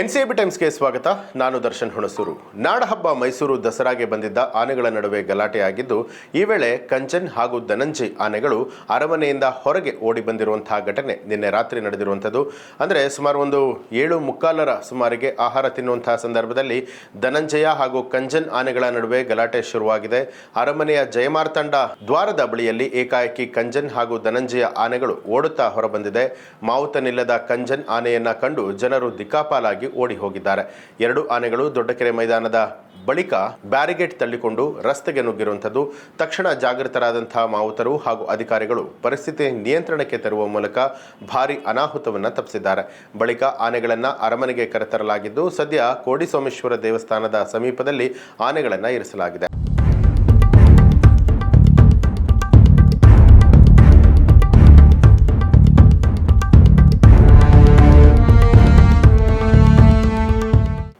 ಎನ್ಸಿಎಬಿ ಟೈಮ್ಸ್ಗೆ ಸ್ವಾಗತ. ನಾನು ದರ್ಶನ್ ಹುಣಸೂರು. ನಾಡಹಬ್ಬ ಮೈಸೂರು ದಸರಾಗೆ ಬಂದಿದ್ದ ಆನೆಗಳ ನಡುವೆ ಗಲಾಟೆಯಾಗಿದ್ದು, ಈ ವೇಳೆ ಕಂಚನ್ ಹಾಗೂ ಧನಂಜಿ ಆನೆಗಳು ಅರಮನೆಯಿಂದ ಹೊರಗೆ ಓಡಿ ಬಂದಿರುವಂತಹ ಘಟನೆ ನಿನ್ನೆ ರಾತ್ರಿ ನಡೆದಿರುವಂಥದ್ದು. ಅಂದರೆ ಸುಮಾರು ಒಂದು ಏಳು ಮುಕ್ಕಾಲರ ಸುಮಾರಿಗೆ ಆಹಾರ ತಿನ್ನುವಂತಹ ಸಂದರ್ಭದಲ್ಲಿ ಧನಂಜಯ ಹಾಗೂ ಕಂಚನ್ ಆನೆಗಳ ನಡುವೆ ಗಲಾಟೆ ಶುರುವಾಗಿದೆ. ಅರಮನೆಯ ಜಯಮಾರ್ತಂಡ ದ್ವಾರದ ಬಳಿಯಲ್ಲಿ ಏಕಾಏಕಿ ಕಂಜನ್ ಹಾಗೂ ಧನಂಜಯ ಆನೆಗಳು ಓಡುತ್ತಾ ಹೊರಬಂದಿದೆ. ಮಾವುತನಿಲ್ಲದ ಕಂಜನ್ ಆನೆಯನ್ನ ಕಂಡು ಜನರು ದಿಕ್ಕಾಪಾಲಾಗಿ ಓಡಿ ಹೋಗಿದ್ದಾರೆ ಎರಡು ಆನೆಗಳು ದೊಡ್ಡಕೆರೆ ಮೈದಾನದ ಬಳಿಕ ಬ್ಯಾರಿಗೇಟ್ ತಳ್ಳಿಕೊಂಡು ರಸ್ತೆಗೆ ನುಗ್ಗಿರುವಂಥದ್ದು. ತಕ್ಷಣ ಜಾಗೃತರಾದಂತಹ ಮಾವುತರು ಹಾಗೂ ಅಧಿಕಾರಿಗಳು ಪರಿಸ್ಥಿತಿ ನಿಯಂತ್ರಣಕ್ಕೆ ತರುವ ಮೂಲಕ ಭಾರಿ ಅನಾಹುತವನ್ನು ತಪ್ಪಿಸಿದ್ದಾರೆ. ಬಳಿಕ ಆನೆಗಳನ್ನು ಅರಮನೆಗೆ ಕರೆತರಲಾಗಿದ್ದು, ಸದ್ಯ ಕೋಡಿಸೋಮೇಶ್ವರ ದೇವಸ್ಥಾನದ ಸಮೀಪದಲ್ಲಿ ಆನೆಗಳನ್ನು ಇರಿಸಲಾಗಿದೆ.